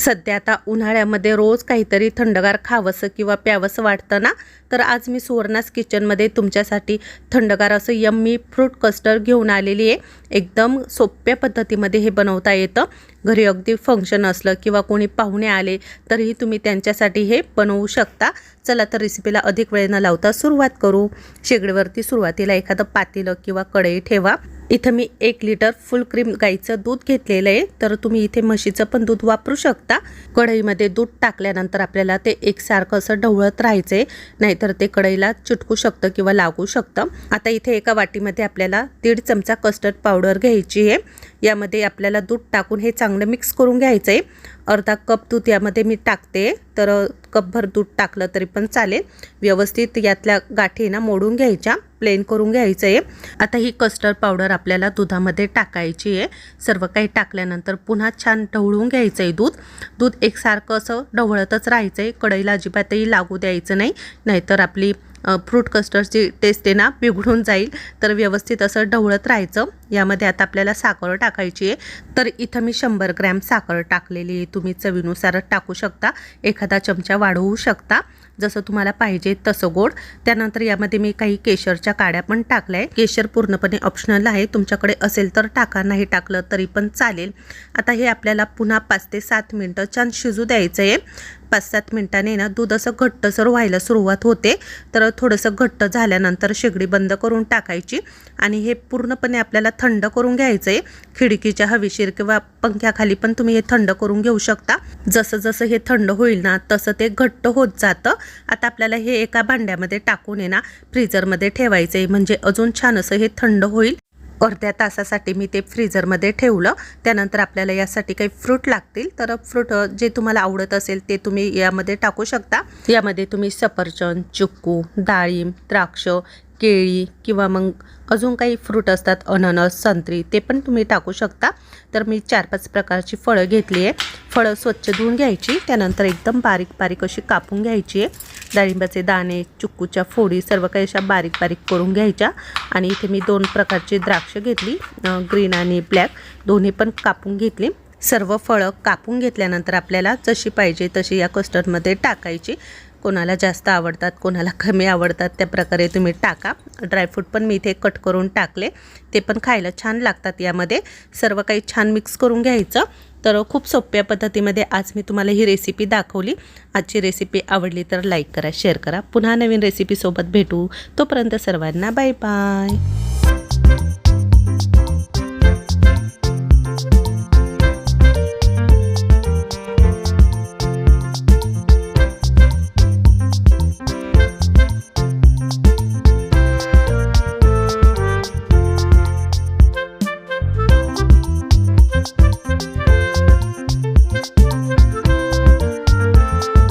सध्या आता उन्हाळ्यामध्ये रोज काहीतरी थंडगार खावंसं किंवा प्यावंसं वाटतं ना? तर आज मी सुवर्णास किचनमध्ये तुमच्यासाठी थंडगार असं यम्मी फ्रूट कस्टर्ड घेऊन आलेली आहे. एकदम सोप्या पद्धतीमध्ये हे बनवता येतं. घरी अगदी फंक्शन असलं किंवा कोणी पाहुणे आले तरीही तुम्ही त्यांच्यासाठी हे बनवू शकता. चला तर रेसिपीला अधिक वेळ न लावता सुरुवात करू. शेगडीवरती सुरुवातीला एखादं पातेलं किंवा कढई ठेवा. इथं मी एक लिटर फुल क्रीम गाईचं दूध घेतलेलं आहे. तर तुम्ही इथे म्हशीचं पण दूध वापरू शकता. कढईमध्ये दूध टाकल्यानंतर आपल्याला ते एकसारखं असं ढवळत राहायचं आहे नाहीतर ते कढईला चिटकू शकतं किंवा लागू शकतं. आता इथे एका वाटीमध्ये आपल्याला दीड चमचा कस्टर्ड पावडर घ्यायची आहे. यामध्ये आपल्याला दूध टाकून हे चांगलं मिक्स करून घ्यायचं आहे अर्धा कप दूध यामध्ये मी टाकते. तर कपभर दूध टाकलं तरी पण चालेल. व्यवस्थित यातल्या गाठी ना मोडून घ्यायच्या. प्लेन करून घ्यायचं आहे आता ही कस्टर्ड पावडर आपल्याला दुधामध्ये टाकायची आहे. सर्व काही टाकल्यानंतर पुन्हा छान ढवळून घ्यायचं आहे दूध. दूध एकसारखं असं ढवळतच राहायचं आहे कढईला अजिबातही लागू द्यायचं नाही. नाहीतर आपली फ्रूट कस्टर्डची टेस्ट आहे ना बिघडून जाईल. तर व्यवस्थित असं ढवळत राहायचं. यामध्ये आता आपल्याला साखर टाकायची आहे. तर इथं मी शंभर ग्रॅम साखर टाकलेली आहे. तुम्ही चवीनुसार टाकू शकता. एखादा चमचा वाढवू शकता. जसं तुम्हाला पाहिजे तसं गोड. त्यानंतर यामध्ये मी काही केशरच्या काड्या पण टाकल्या आहे केशर पूर्णपणे ऑप्शनल आहे. तुमच्याकडे असेल तर टाका नाही टाकलं तरी पण चालेल. आता हे आपल्याला पुन्हा पाच ते सात मिनटं छान शिजू द्यायचं आहे पाच सात मिनटाने ना दूध असं घट्टसर व्हायला सुरुवात होते. तर थोडंसं घट्ट झाल्यानंतर शेगडी बंद करून टाकायची आणि हे पूर्णपणे आपल्याला थंड करून घ्यायचं आहे खिडकीच्या हवेशीर किंवा पंख्याखाली पण तुम्ही हे थंड करून घेऊ शकता. जसं जसं हे थंड होईल ना तसं ते घट्ट होत जातं. आता आपल्याला हे एका भांड्यामध्ये टाकून आहे ना फ्रीजरमध्ये ठेवायचं आहे म्हणजे अजून छान असं हे थंड होईल. अर्ध्या तासासाठी मी ते फ्रीजरमध्ये ठेवलं. त्यानंतर आपल्याला यासाठी काही फ्रूट लागतील. तर फ्रूट जे तुम्हाला आवडत असेल ते तुम्ही यामध्ये टाकू शकता. यामध्ये तुम्ही सफरचंद चिक्कू डाळिंब द्राक्ष केळी किंवा मग अजून काही फ्रूट असतात अननस संत्री ते पण तुम्ही टाकू शकता. तर मी चार पाच प्रकारची फळं घेतली आहे. फळं स्वच्छ धुवून घ्यायची त्यानंतर एकदम बारीक बारीक अशी कापून घ्यायची आहे. डाळिंबाचे दाणे चुक्कूच्या फोडी सर्व काही अशा बारीक बारीक करून घ्यायच्या. आणि इथे मी दोन प्रकारची द्राक्ष घेतली ग्रीन आणि ब्लॅक. दोन्ही पण कापून घेतली. सर्व फळं कापून घेतल्यानंतर आपल्याला जशी पाहिजे तशी या कस्टर्डमध्ये टाकायची. कोणाला जास्त आवडतात कोणाला कमी आवडतात त्या प्रकारे तुम्ही टाका. ड्रायफ्रूट पण मी इथे कट करून टाकले. ते पण खायला छान लागतात यामध्ये. सर्व काही छान मिक्स करून घ्यायचं. तर खूप सोप्या पद्धतीमध्ये आज मी तुम्हाला ही रेसिपी दाखवली. आजची रेसिपी आवडली तर लाईक करा शेअर करा. पुन्हा नवीन रेसिपीसोबत भेटू. तोपर्यंत सर्वांना बाय बाय